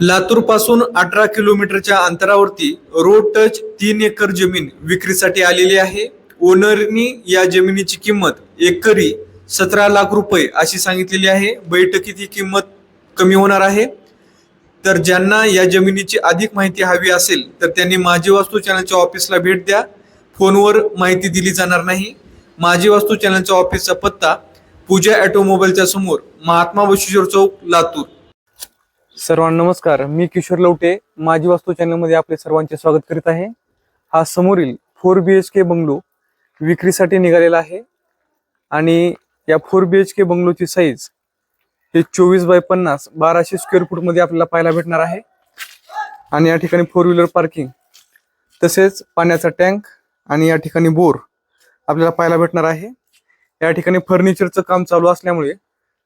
लातूरपासून अठरा किलोमीटरच्या अंतरावरती रोड टच तीन एकर जमीन विक्रीसाठी आलेली आहे. ओनरनी या जमिनीची किंमत एकरी सतरा लाख रुपये अशी सांगितलेली आहे. बैठकीत ही किंमत कमी होणार आहे. तर ज्यांना या जमिनीची अधिक माहिती हवी असेल तर त्यांनी माझी वास्तू चॅनलच्या ऑफिसला भेट द्या. फोनवर माहिती दिली जाणार नाही. माझी वास्तू चॅनलच्या ऑफिसचा पत्ता पूजा ऑटोमोबाईलच्या समोर महात्मा बशेश्वर चौक लातूर. सर्वांना नमस्कार. मी किशोर लवटे. माझी वास्तू चॅनलमध्ये आपले सर्वांचे स्वागत करीत आहे. हा समोरील four B H K bungalow विक्रीसाठी निघालेला आहे. आणि या फोर बी एच के बंगलोची साईज हे चोवीस बाय पन्नास बाराशे स्क्वेअर फूटमध्ये आपल्याला पाहायला भेटणार आहे. आणि या ठिकाणी फोर व्हीलर पार्किंग तसेच पाण्याचा टँक आणि या ठिकाणी बोर आपल्याला पाहायला भेटणार आहे. या ठिकाणी फर्निचरचं काम चालू असल्यामुळे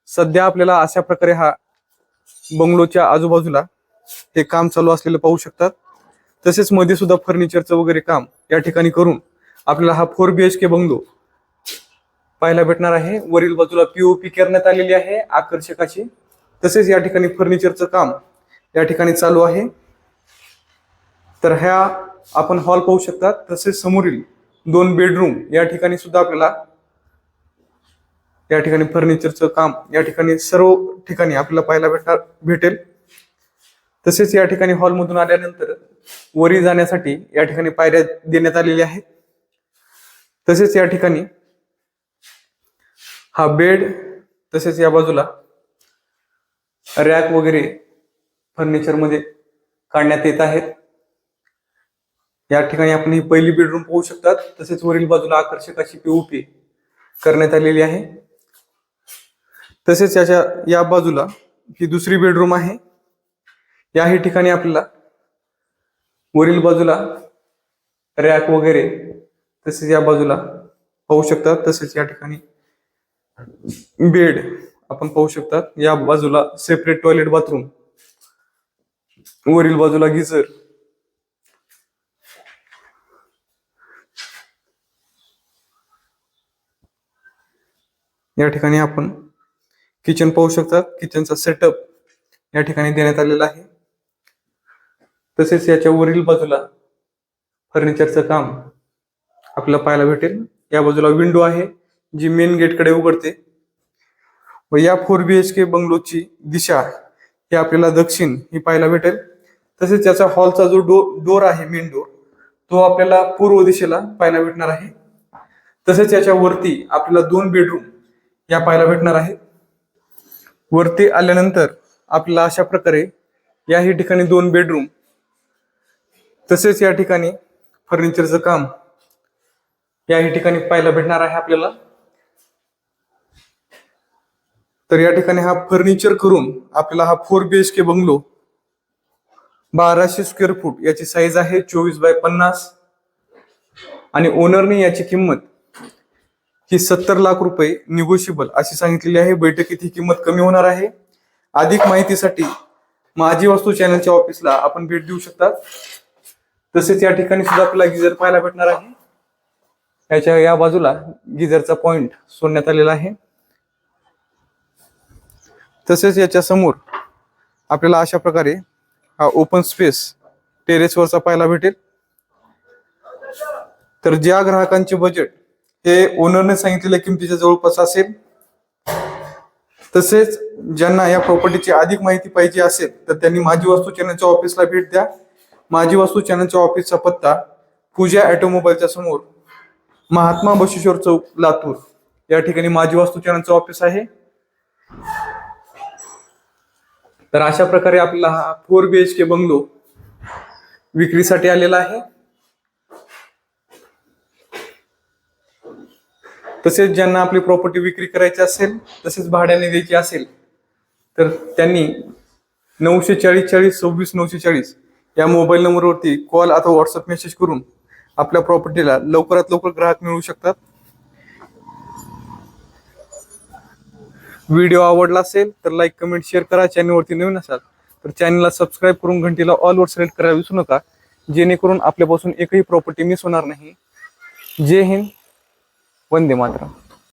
सध्या आपल्याला अशा प्रकारे हा बंगलोच्या आजूबाजूला हे काम चालू असलेलं पाहू शकतात. तसेच मध्ये सुद्धा फर्निचरचं वगैरे काम या ठिकाणी करून आपल्याला हा four B H K bungalow पाहायला भेटणार आहे. वरील बाजूला पीओपी करण्यात आलेली आहे आकर्षक अशी तसेच या ठिकाणी फर्निचरचं काम या ठिकाणी चालू आहे. तर ह्या आपण हॉल पाहू शकता तसेच समोरील दोन बेडरूम या ठिकाणी सुद्धा आपल्याला या ठिकाणी फर्निचरचं काम या ठिकाणी सर्व ठिकाणी आपल्याला पाहायला भेटणार भेटेल. तसेच या ठिकाणी हॉलमधून आल्यानंतर वरी जाण्यासाठी या ठिकाणी पायऱ्या देण्यात आलेल्या आहेत. तसेच या ठिकाणी हा बेड तसेच या बाजूला रॅक वगैरे फर्निचरमध्ये काढण्यात येत आहेत. या ठिकाणी आपण ही पहिली बेडरूम पाहू शकतात. तसेच वरील बाजूला आकर्षक अशी पीओपी करण्यात आलेली आहे. तसेच याच्या या बाजूला ही दुसरी बेडरूम आहे. याही ठिकाणी आपल्याला वरील बाजूला रॅक वगैरे तसेच या बाजूला पाहू शकतात तसेच या ठिकाणी बेड आपण पाहू शकतात या बाजूला सेपरेट टॉयलेट बाथरूम वरील बाजूला गिझर या ठिकाणी आपण किचन पाहू शकतात किचनचा सेटअप या ठिकाणी देण्यात आलेला आहे. तसेच याच्या वरील बाजूला फर्निचरचं काम आपल्याला पाहायला भेटेल. या बाजूला विंडो आहे जी मेन गेटकडे उघडते. व या फोर बी एच के बंगलोची दिशा ही आपल्याला दक्षिण ही पाहायला भेटेल. तसेच याचा हॉलचा जो डो डोर आहे मेन डोर तो आपल्याला पूर्व दिशेला पाहायला भेटणार आहे. तसेच याच्या वरती आपल्याला दोन बेडरूम या पाहायला भेटणार आहेत. वरती आल्यानंतर आपल्याला अशा प्रकारे याही ठिकाणी दोन बेडरूम तसेच या ठिकाणी फर्निचरचं काम याही ठिकाणी पाहायला भेटणार आहे आपल्याला. तर या ठिकाणी हा फर्निचर करून आपल्याला हा four B H K bungalow बाराशे स्क्वेअर फूट याची साईज आहे चोवीस बाय पन्नास आणि ओनरने याची किंमत ही सत्तर लाख रुपये निगोशिएबल अशी सांगितलेली आहे. बैठकीत ही किंमत कमी होणार आहे. अधिक माहितीसाठी माझी वस्तू चॅनलच्या ऑफिसला आपण भेट देऊ शकता तसेच या ठिकाणी सुद्धा आपल्याला गिझर पाहायला भेटणार आहे. याच्या या बाजूला गिझरचा पॉइंट सोडण्यात आलेला आहे. तसेच याच्या समोर आपल्याला अशा प्रकारे हा ओपन स्पेस टेरेसवरचा पाहायला भेटेल. तर ज्या ग्राहकांचे बजेट हे ओनरने सांगितलेल्या किमतीच्या जवळपास असेल. तसेच ज्यांना या प्रॉपर्टीची अधिक माहिती पाहिजे असेल तर त्यांनी माझी वास्तू चॅनलच्या ऑफिसला भेट द्या. माझी वास्तू चॅनलच्या ऑफिसचा पत्ता पूजा ऑटोमोबाईलच्या समोर महात्मा बशेश्वर चौक लातूर. या ठिकाणी माझी वास्तू चॅनलचं ऑफिस आहे. तर अशा प्रकारे आपला हा four B H K bungalow विक्रीसाठी आलेला आहे. तसेच ज्यांना आपली प्रॉपर्टी विक्री करायची असेल तसेच भाड्याने द्यायची असेल तर त्यांनी नऊशे चाळीस चाळीस सव्वीस नऊशे चाळीस या मोबाईल नंबरवरती कॉल अथवा व्हॉट्सअप मेसेज करून आपल्या प्रॉपर्टीला लवकरात लवकर ग्राहक मिळू शकतात. व्हिडिओ आवडला असेल तर लाईक कमेंट शेअर करा. चॅनलवरती नवीन असाल तर चॅनलला सबस्क्राईब करून घंटीला ऑलवर सिलेक्ट करायला विसरू नका. जेणेकरून आपल्यापासून एकही प्रॉपर्टी मिस होणार नाही. जय हिंद. वंदे मातरम.